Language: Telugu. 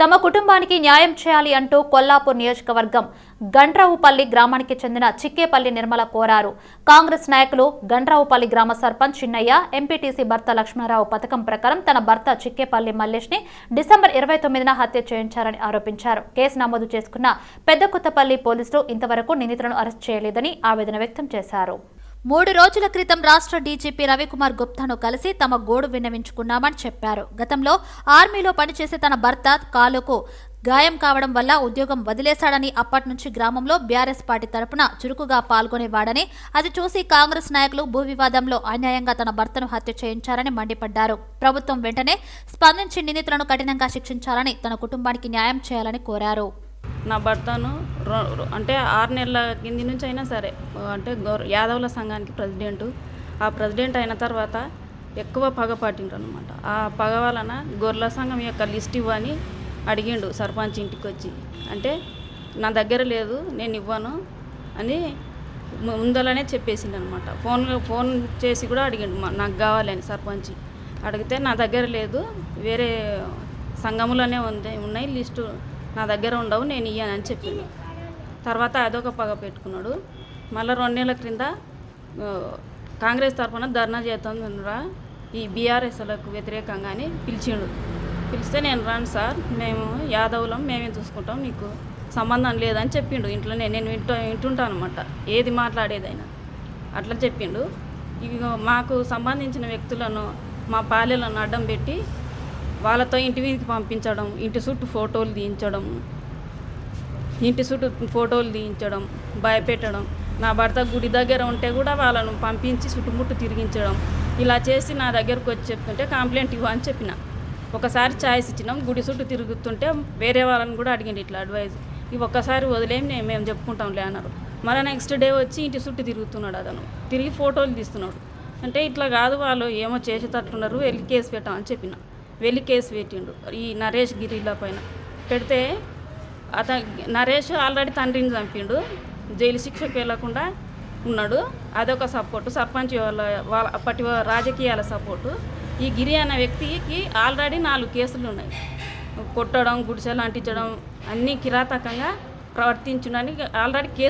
తమ కుటుంబానికి న్యాయం చేయాలి అంటూ కొల్లాపూర్ నియోజకవర్గం గండ్రావుపల్లి గ్రామానికి చెందిన చిక్కేపల్లి నిర్మల కోరారు. కాంగ్రెస్ నాయకులు గండ్రావుపల్లి గ్రామ సర్పంచ్ చిన్నయ్య ఎంపీటీసీ భర్త లక్ష్మణరావు పథకం ప్రకారం తన భర్త చిక్కేపల్లి మల్లేష్ని డిసెంబర్ ఇరవై తొమ్మిదిన హత్య చేయించారని ఆరోపించారు. కేసు నమోదు చేసుకున్న పెద్దకొత్తపల్లి పోలీసులు ఇంతవరకు నిందితులను అరెస్ట్ చేయలేదని ఆవేదన వ్యక్తం చేశారు. మూడు రోజుల క్రితం రాష్ట్ర డీజీపీ రవికుమార్ గుప్తాను కలిసి తమ గోడు విన్నవించుకున్నామని చెప్పారు. గతంలో ఆర్మీలో పనిచేసే తన భర్త కాలుకు గాయం కావడం వల్ల ఉద్యోగం వదిలేశాడని అప్పటి నుంచి గ్రామంలో బీఆర్ఎస్ పార్టీ తరపున చురుకుగా పాల్గొనేవాడని అది చూసి కాంగ్రెస్ నాయకులు భూ వివాదంలో అన్యాయంగా తన భర్తను హత్య చేయించారని మండిపడ్డారు. ప్రభుత్వం వెంటనే స్పందించి నిందితులను కఠినంగా శిక్షించాలని తన కుటుంబానికి న్యాయం చేయాలని కోరారు. నా భర్తను అంటే ఆరు నెలల కింది నుంచి అయినా సరే అంటే గౌర యాదవుల సంఘానికి ప్రెసిడెంట్. ఆ ప్రెసిడెంట్ అయిన తర్వాత ఎక్కువ పగ పాటిండ్రు అనమాట ఆ పగ వలన గొర్రెల సంఘం యొక్క లిస్ట్ ఇవ్వని అడిగిండు సర్పంచ్ ఇంటికి వచ్చి అంటే నా దగ్గర లేదు నేను ఇవ్వను అని ముందలనే చెప్పేసిండు అనమాట ఫోన్ ఫోన్ చేసి కూడా అడిగిండు మా- నాకు కావాలని సర్పంచ్. అడిగితే నా దగ్గర లేదు వేరే సంఘములోనే ఉంది ఉన్నాయి లిస్టు నా దగ్గర ఉండవు నేను ఇయ్యానని చెప్పింది. తర్వాత అదొక పగ పెట్టుకున్నాడు. మళ్ళీ రెండు నెలల క్రింద కాంగ్రెస్ తరఫున ధర్నా చేస్తుందిరా ఈ బీఆర్ఎస్లకు వ్యతిరేకంగా అని పిలిచిండు. పిలిస్తే నేను రాను సార్ మేము యాదవులం మేమే చూసుకుంటాం నీకు సంబంధం లేదని చెప్పిండు. ఇంట్లోనే నేను వింటూ వింటుంటాను అనమాట ఏది మాట్లాడేదైనా అట్లా చెప్పిండు. ఇక మాకు సంబంధించిన వ్యక్తులను మా పాలెలను అడ్డం పెట్టి వాళ్ళతో ఇంటి వీధికి పంపించడం ఇంటి చుట్టూ ఫోటోలు తీయించడం ఇంటి చుట్టూ ఫోటోలు తీయించడం భయపెట్టడం. నా భర్త గుడి దగ్గర ఉంటే కూడా వాళ్ళను పంపించి చుట్టుముట్టు తిరిగించడం. ఇలా చేసి నా దగ్గరకు వచ్చి చెప్తుంటే కంప్లైంట్ ఇవ్వ అని చెప్పిన. ఒకసారి ఛాయిస్ ఇచ్చినాం గుడి చుట్టూ తిరుగుతుంటే వేరే వాళ్ళని కూడా అడిగింది ఇట్లా అడ్వైజ్ ఇవి ఒక్కసారి వదిలేం నేను మేము చెప్పుకుంటాంలే అన్నారు. మళ్ళీ నెక్స్ట్ డే వచ్చి ఇంటి చుట్టూ తిరుగుతున్నాడు అతను. తిరిగి ఫోటోలు తీస్తున్నాడు. అంటే ఇట్లా కాదు వాళ్ళు ఏమో చేసేటట్లున్నారు వెళ్ళి కేసు పెట్టామని చెప్పిన. వెళ్ళి కేసు పెట్టిండు. ఈ నరేష్ గిరిల పైన. పెడితే అత నరేష్ ఆల్రెడీ తండ్రిని చంపిండు. జైలు శిక్షకు వెళ్ళకుండా ఉన్నాడు. అదొక సపోర్టు. సర్పంచ్ వాళ్ళ వాళ్ళ అప్పటి రాజకీయాల సపోర్టు. ఈ గిరి అన్న వ్యక్తికి ఆల్రెడీ నాలుగు కేసులు ఉన్నాయి. కొట్టడం గుడిసెలు అంటించడం అన్నీ కిరాతకంగా ప్రవర్తించడానికి ఆల్రెడీ కేసు